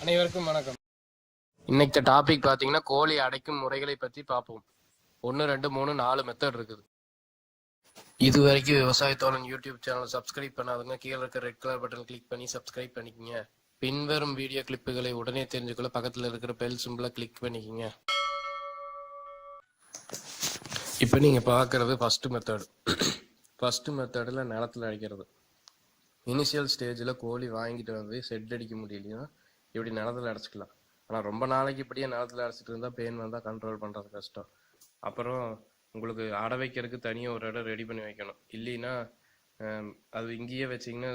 அனைவருக்கும் வணக்கம். இன்னைக்கு டாபிக் பார்த்தீங்கன்னா கோழி அடைக்கும் முறைகளை பற்றி பார்ப்போம். ஒன்று ரெண்டு மூணு நாலு மெத்தட் இருக்குது. இது வரைக்கும் விவசாயத்தோழன் யூடியூப் சேனல் சப்ஸ்கிரைப் பண்ணாதவங்க கீழே இருக்க ரெட் கலர் பட்டன் கிளிக் பண்ணி சப்ஸ்கிரைப் பண்ணிக்கங்க. பின்வரும் வீடியோ கிளிப்புகளை உடனே தெரிஞ்சுக்கொள்ள பக்கத்தில் இருக்கிற பெல் சிம்பிளை கிளிக் பண்ணிக்கங்க. இப்போ நீங்கள் பார்க்குறது ஃபஸ்ட்டு மெத்தட் ஃபஸ்ட்டு மெத்தடில் நிலத்துல அடிக்கிறது. இனிஷியல் ஸ்டேஜில் கோழி வாங்கிட்டு வந்து செட் அடிக்க முடியலைன்னா இப்படி நிலத்துல அடைச்சிக்கலாம். ஆனால் ரொம்ப நாளைக்கு இப்படியே நிலத்துல அடைச்சிட்டு இருந்தால் பெயின் வந்தால் கண்ட்ரோல் பண்ணுறது கஷ்டம். அப்புறம் உங்களுக்கு அட வைக்கிறதுக்கு தனியாக ஒரு இடம் ரெடி பண்ணி வைக்கணும். இல்லைன்னா அது இங்கேயே வச்சிங்கன்னா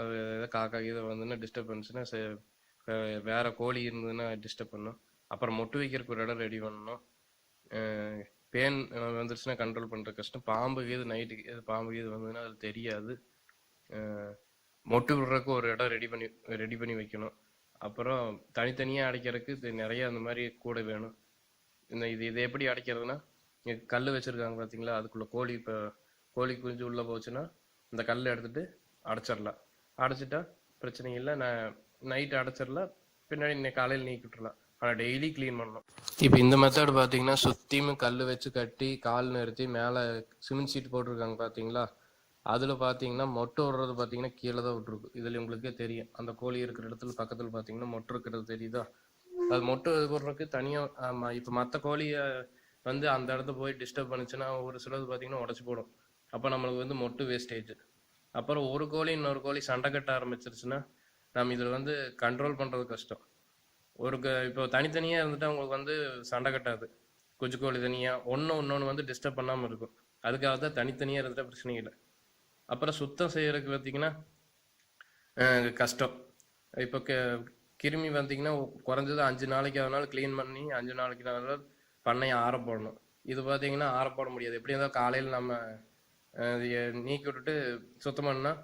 அது எதாவது காக்கா கீதை வந்துன்னா டிஸ்டர்ப் பண்ணுச்சுன்னா வேற கோழி இருந்ததுன்னா டிஸ்டர்ப் பண்ணும். அப்புறம் மொட்டு வைக்கிறதுக்கு ஒரு இடம் ரெடி பண்ணணும். பேன் வந்துருச்சுன்னா கண்ட்ரோல் பண்ணுறது கஷ்டம். பாம்பு கீது நைட்டு பாம்பு கீது வந்ததுன்னா அது தெரியாது. மொட்டு விடுறதுக்கு ஒரு இடம் ரெடி பண்ணி ரெடி பண்ணி வைக்கணும். அப்புறம் தனித்தனியாக அடைக்கிறதுக்கு இது நிறைய அந்த மாதிரி கூட வேணும். இந்த இது இது எப்படி அடைக்கிறதுனா இங்கே கல் வச்சுருக்காங்க பார்த்தீங்களா அதுக்குள்ளே கோழி இப்போ கோழி குஞ்சு உள்ளே போச்சுன்னா இந்த கல்லை எடுத்துட்டு அடைச்சிடலாம். அடைச்சிட்டா பிரச்சனை இல்லை. நான் நைட்டு அடைச்சிடலாம். பின்னாடி இன்னைக்கு காலையில் நீக்கி விட்டுறலாம். ஆனால் டெய்லி க்ளீன் பண்ணணும். இப்போ இந்த மெத்தட் பார்த்தீங்கன்னா சுற்றியும் கல் வச்சு கட்டி கால் நிறுத்தி மேலே சிமெண்ட் சீட் போட்டிருக்காங்க பார்த்தீங்களா அதில் பார்த்தீங்கன்னா மொட்டை விடுறது பார்த்தீங்கன்னா கீழே தான் விட்டுருக்கு இதில் உங்களுக்கே தெரியும். அந்த கோழி இருக்கிற இடத்துல பக்கத்தில் பார்த்தீங்கன்னா மொட்டை இருக்கிறது தெரியுதா? அது மொட்டை விடுறதுக்கு தனியாக ஆமாம் இப்போ மற்ற கோழியை வந்து அந்த இடத்த போய் டிஸ்டர்ப் பண்ணுச்சுன்னா ஒரு சிலது பார்த்தீங்கன்னா உடச்சி போடும். அப்போ நம்மளுக்கு வந்து மொட்டு வேஸ்டேஜ் அப்புறம் ஒரு கோழி இன்னொரு கோழி சண்டை கட்ட ஆரம்பிச்சிருச்சுன்னா நம்ம இதில் வந்து கண்ட்ரோல் பண்ணுறது கஷ்டம். ஒரு க இப்போ தனித்தனியாக இருந்துட்டு உங்களுக்கு வந்து சண்டை கட்டாது. குஞ்சு கோழி தனியாக ஒன்று இன்னொன்று வந்து டிஸ்டர்ப் பண்ணாமல் இருக்கும். அதுக்காக தான் தனித்தனியாக இருந்துட்டால் பிரச்சனை இல்லை. அப்புறம் சுத்தம் செய்யறதுக்கு பார்த்தீங்கன்னா கஷ்டம். இப்போ கிருமி பார்த்தீங்கன்னா குறைஞ்சது அஞ்சு நாளைக்கு அதனால க்ளீன் பண்ணி அஞ்சு நாளைக்கு அதனால பண்ணையை ஆற போடணும் இது பார்த்தீங்கன்னா ஆற போட முடியாது. எப்படி இருந்தாலும் காலையில் நம்ம நீக்கி விட்டுட்டு சுத்தம் பண்ணால்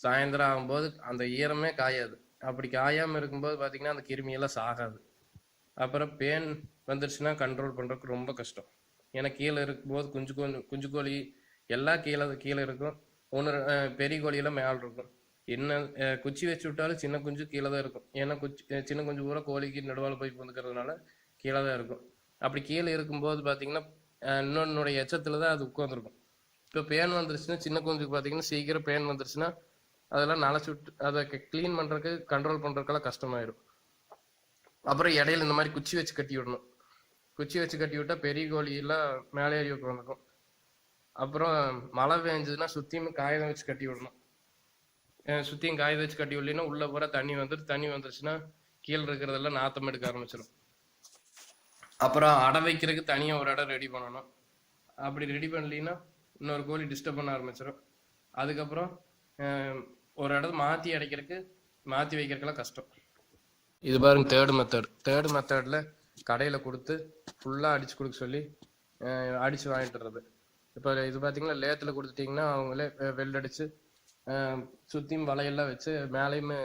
சாயந்தரம் ஆகும்போது அந்த ஈரமே காயாது. அப்படி காயாமல் இருக்கும்போது பார்த்தீங்கன்னா அந்த கிருமியெல்லாம் சாகாது. அப்புறம் பேன் வந்துருச்சுன்னா கண்ட்ரோல் பண்ணுறதுக்கு ரொம்ப கஷ்டம். ஏன்னா கீழே இருக்கும்போது குஞ்சு கோழி குஞ்சு கோழி எல்லாம் கீழே கீழே இருக்கும். ஒன்று பெரிய கோழியெல்லாம் மேலே இருக்கும். என்ன குச்சி வச்சு விட்டாலும் சின்ன குஞ்சு கீழே தான் இருக்கும். ஏன்னா குச்சி சின்ன குஞ்சு பூரா கோழிக்கு நடுவால் போய் புந்துக்கிறதுனால கீழே தான் இருக்கும். அப்படி கீழே இருக்கும்போது பார்த்தீங்கன்னா இன்னொன்னுடைய எச்சத்தில் தான் அது உட்காந்துருக்கும் இப்போ பேன் வந்துருச்சுன்னா சின்ன குஞ்சுக்கு பார்த்தீங்கன்னா சீக்கிரம் பேன் வந்துருச்சுன்னா அதெல்லாம் நனைச்சு விட்டு அதை க்ளீன் பண்ணுறதுக்கு கண்ட்ரோல் பண்ணுறதுக்கெல்லாம் கஷ்டமாயிடும் அப்புறம் இடையில இந்த மாதிரி குச்சி வச்சு கட்டி விடணும். குச்சி வச்சு கட்டி விட்டால் பெரிய கோழியெல்லாம் மேலே ஏறி உட்காந்துருக்கும் அப்புறம் மழை பெஞ்சதுன்னா சுத்தியும் காகிதம் வச்சு கட்டி விடணும். சுத்தியும் காகிதம் வச்சு கட்டி விடலைன்னா உள்ள பூரா தண்ணி வந்துட்டு தண்ணி வந்துருச்சுன்னா கீழே இருக்கிறதெல்லாம் நாத்தம் எடுக்க ஆரம்பிச்சிடும் அப்புறம் அடை வைக்கிறதுக்கு தனியாக ஒரு இடம் ரெடி பண்ணணும். அப்படி ரெடி பண்ணலைன்னா இன்னொரு கோழி டிஸ்டர்ப் பண்ண ஆரம்பிச்சிடும் அதுக்கப்புறம் ஒரு இடத்த மாற்றி அடைக்கிறதுக்கு மாற்றி வைக்கிறதுக்கெல்லாம் கஷ்டம். இது பாருங்க தேர்டு மெத்தட் தேர்ட் மெத்தடில் கடையில் கொடுத்து ஃபுல்லாக அடிச்சு கொடுக்க சொல்லி அடித்து அடிச்சு இப்போ இது பார்த்தீங்கன்னா லேத்தில் கொடுத்துட்டிங்கன்னா அவங்களே வெல்ட் சுற்றியும் வலையெல்லாம் வச்சு மேலேயுமே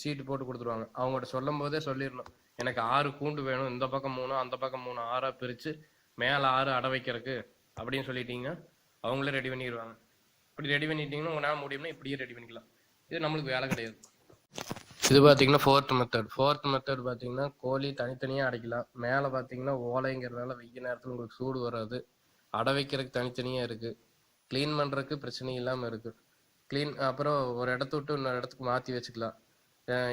சீட்டு போட்டு கொடுத்துருவாங்க. அவங்கள்ட்ட சொல்லும் போதே சொல்லிடணும். எனக்கு ஆறு கூண்டு வேணும் இந்த பக்கம் மூணு அந்த பக்கம் மூணு ஆறாக பிரித்து மேலே ஆறு அடை வைக்கிறதுக்கு அப்படின்னு சொல்லிட்டீங்கன்னா அவங்களே ரெடி பண்ணிடுவாங்க. இப்படி ரெடி பண்ணிட்டீங்கன்னா உங்களால் முடியும்னா இப்படியே ரெடி பண்ணிக்கலாம். இது நம்மளுக்கு வேலை கிடையாது. இது பார்த்தீங்கன்னா ஃபோர்த் மெத்தட் ஃபோர்த் மெத்தட் பார்த்தீங்கன்னா கோழி தனித்தனியாக அடைக்கலாம். மேலே பார்த்தீங்கன்னா ஓலைங்கிறதுனால வெயில் நேரத்தில் உங்களுக்கு சூடு வராது. அடை வைக்கிறதுக்கு தனித்தனியாக இருக்குது க்ளீன் பண்ணுறதுக்கு பிரச்சனை இல்லாமல் இருக்குது க்ளீன் அப்புறம் ஒரு இடத்த விட்டு இன்னொரு இடத்துக்கு மாற்றி வச்சுக்கலாம்.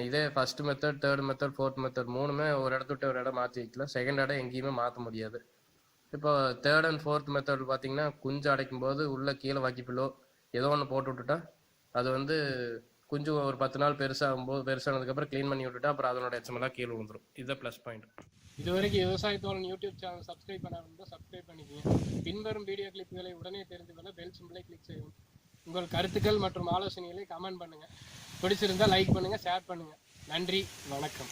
இதே first method third method fourth method மூணுமே ஒரு இடத்த விட்டு ஒரு இடம் மாற்றி வைக்கலாம். செகண்ட் இடம் எங்கேயுமே மாற்ற முடியாது. இப்போ தேர்ட் அண்ட் ஃபோர்த் மெத்தட் பார்த்தீங்கன்னா குஞ்சு அடைக்கும் போது உள்ள கீழே வாக்கிப்பிலோ ஏதோ ஒன்று போட்டு விட்டுட்டா அது வந்து கொஞ்சம் ஒரு பத்து நாள் பெருசாகும்போது பெருசானதுக்கப்புறம் க்ளீன் பண்ணி விட்டுட்டு அப்புறம் அதனோட எச்சமெல்லாம் கீழே வந்துடும் இதுதான் ப்ளஸ் பாயிண்ட் இது வரைக்கும் விவசாயத்தோட யூடியூப் சேனல் சப்ஸ்கிரைப் பண்ணாமல் சப்ஸ்கிரைப் பண்ணிக்கங்க. பின்வரும் வீடியோ கிளிப்புகளை உடனே தெரிந்து கொள்ள பெல் சிம்பிளை கிளிக் செய்யவும். உங்கள் கருத்துக்கள் மற்றும் ஆலோசனைகளை கமெண்ட் பண்ணுங்கள் பிடிச்சிருந்தால் லைக் பண்ணுங்கள் ஷேர் பண்ணுங்கள் நன்றி வணக்கம்.